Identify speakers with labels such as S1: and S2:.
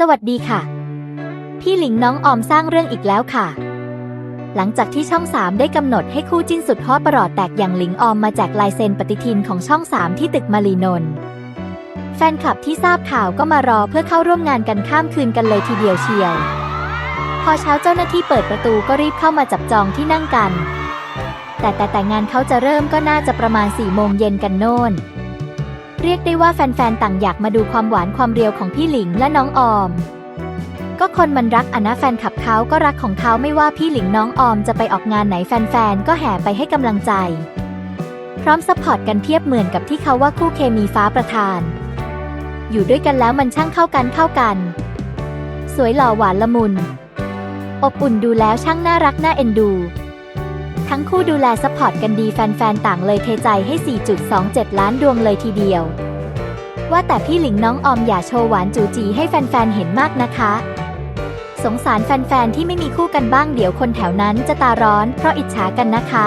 S1: สวัสดีค่ะ พี่หลิงน้องออมสร้างเรื่องอีกแล้วค่ะ หลังจากที่ช่อง3ได้กำหนดให้คู่จิ้นสุดฮอตประหลอดแตกอย่างหลิงออมมาแจกลายเซ็นปฏิทินของช่อง3ที่ตึกมารีนนท์แฟนคลับที่ทราบข่าวก็มารอเพื่อเข้าร่วมงานกันข้ามคืนกันเลยทีเดียวเชียว พอเช้าเจ้าหน้าที่เปิดประตูก็รีบเข้ามาจับจองที่นั่งกัน แต่แต่แต่งานเขาจะเริ่มก็น่าจะประมาณ4ี่โมงเย็นกันโน่น เรียกได้ว่าแฟนๆ ต่างอยากมาดูความหวานความเรียวของพี่หลิงและน้องออม ก็คนมันรักอะนะแฟนขับเขาก็รักของเขาไม่ว่าพี่หลิงน้องออมจะไปออกงานไหนแฟนๆ ก็แห่ไปให้กำลังใจ พร้อมซัพพอร์ตกันเทียบเหมือนกับที่เขาว่าคู่เคมีฟ้าประธาน อยู่ด้วยกันแล้วมันช่างเข้ากันเข้ากัน สวยหล่อหวานละมุน อบอุ่นดูแล้วช่างน่ารักน่าเอ็นดู ผู้ดูแลซัพพอร์ตกันดีแฟนๆ ต่างเลยเทใจให้ 4.27 ล้านดวงเลยทีเดียว ว่าแต่พี่หลิงน้องออมอย่าโชว์หวานจูจีให้แฟนๆ เห็นมากนะคะ สงสารแฟนๆ ที่ไม่มีคู่กันบ้างเดี๋ยวคนแถวนั้นจะตาร้อนเพราะอิจฉากันนะคะ